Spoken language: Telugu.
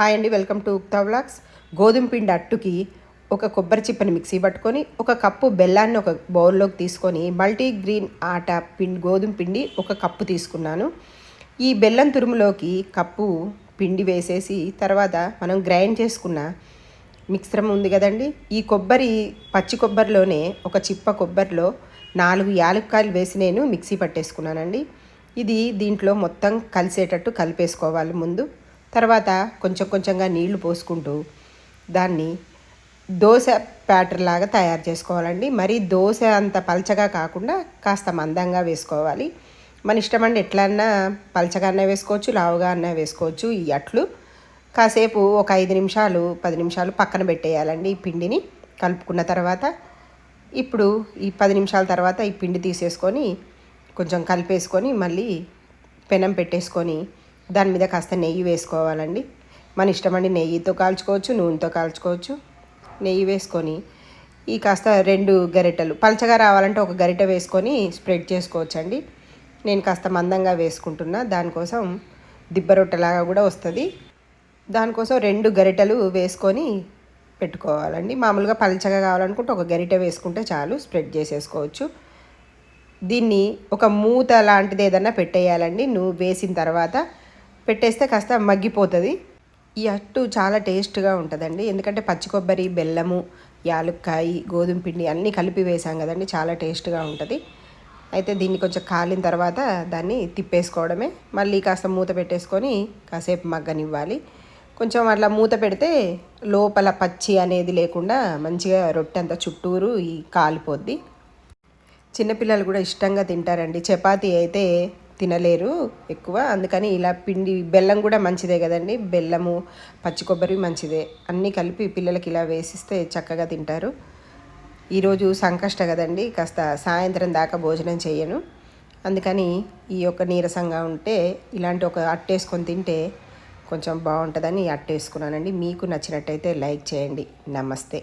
హాయ్ అండి వెల్కమ్ టు ఉక్తా వ్లాగ్స్. గోధుమ పిండి అట్టుకి ఒక కొబ్బరి చిప్పని మిక్సీ పట్టుకొని ఒక కప్పు బెల్లాన్ని ఒక బౌల్లోకి తీసుకొని మల్టీ గ్రీన్ ఆట పిండి గోధుమ పిండి ఒక కప్పు తీసుకున్నాను. ఈ బెల్లం తురుములోకి కప్పు పిండి వేసేసి తర్వాత మనం గ్రైండ్ చేసుకున్న మిక్సరం ఉంది కదండి ఈ కొబ్బరి పచ్చి కొబ్బరిలోనే ఒక చిప్ప కొబ్బరిలో నాలుగు యాలక్కాయలు వేసి నేను మిక్సీ పట్టేసుకున్నానండి. ఇది దీంట్లో మొత్తం కలిసేటట్టు కలిపేసుకోవాలి ముందు. తర్వాత కొంచెం కొంచెంగా నీళ్ళు పోసుకుంటూ దాన్ని దోశ ప్యాటర్ లాగా తయారు చేసుకోవాలండి. మరి దోశ అంత పలచగా కాకుండా కాస్త మందంగా వేసుకోవాలి. మన ఇష్టం అండి ఎట్లన్నా పలచగా అన్నా వేసుకోవచ్చు లావుగా అన్నా వేసుకోవచ్చు ఈ అట్లు. కాసేపు ఒక ఐదు నిమిషాలు పది నిమిషాలు పక్కన పెట్టేయాలండి ఈ పిండిని. కలుపుకున్న తర్వాత ఇప్పుడు ఈ పది నిమిషాల తర్వాత ఈ పిండి తీసేసుకొని కొంచెం కలిపేసుకొని మళ్ళీ పెనం పెట్టేసుకొని దాని మీద కాస్త నెయ్యి వేసుకోవాలండి. మన ఇష్టమండి నెయ్యితో కాల్చుకోవచ్చు నూనెతో కాల్చుకోవచ్చు. నెయ్యి వేసుకొని ఈ కాస్త రెండు గరిటెలు పలచగా రావాలంటే ఒక గరిటె వేసుకొని స్ప్రెడ్ చేసుకోవచ్చండి. నేను కాస్త మందంగా వేసుకుంటున్నా దానికోసం దిబ్బ రొట్టెలాగా కూడా వస్తుంది. దానికోసం రెండు గరిటెలు వేసుకొని పెట్టుకోవాలండి. మామూలుగా పలచగా కావాలనుకుంటే ఒక గరిటె వేసుకుంటే చాలు స్ప్రెడ్ చేసేసుకోవచ్చు. దీన్ని ఒక మూత లాంటిది ఏదన్నా పెట్టేయాలండి. నువ్వు వేసిన తర్వాత పెట్టేస్తే కాస్త మగ్గిపోతుంది. ఈ అట్టు చాలా టేస్ట్గా ఉంటుందండి. ఎందుకంటే పచ్చి కొబ్బరి బెల్లము యాలుక్కాయ గోధుమ పిండి అన్నీ కలిపి వేసాం కదండి. చాలా టేస్ట్గా ఉంటుంది. అయితే దీన్ని కొంచెం కాలిన తర్వాత దాన్ని తిప్పేసుకోవడమే. మళ్ళీ కాస్త మూత పెట్టేసుకొని కాసేపు మగ్గనివ్వాలి. కొంచెం అట్లా మూత పెడితే లోపల పచ్చి అనేది లేకుండా మంచిగా రొట్టె అంతా చుట్టూరు ఈ కాలిపోద్ది. చిన్నపిల్లలు కూడా ఇష్టంగా తింటారండి. చపాతీ అయితే తినలేరు ఎక్కువ. అందుకని ఇలా పిండి బెల్లం కూడా మంచిదే కదండి. బెల్లము పచ్చి కొబ్బరి మంచిదే. అన్నీ కలిపి పిల్లలకి ఇలా వేసిస్తే చక్కగా తింటారు. ఈరోజు సంకష్ట కదండి. కాస్త సాయంత్రం దాకా భోజనం చేయను. అందుకని ఈ యొక్క నీరసంగా ఉంటే ఇలాంటి ఒక అట్టేసుకొని తింటే కొంచెం బాగుంటుందని అట్టేసుకున్నానండి. మీకు నచ్చినట్టయితే లైక్ చేయండి. నమస్తే.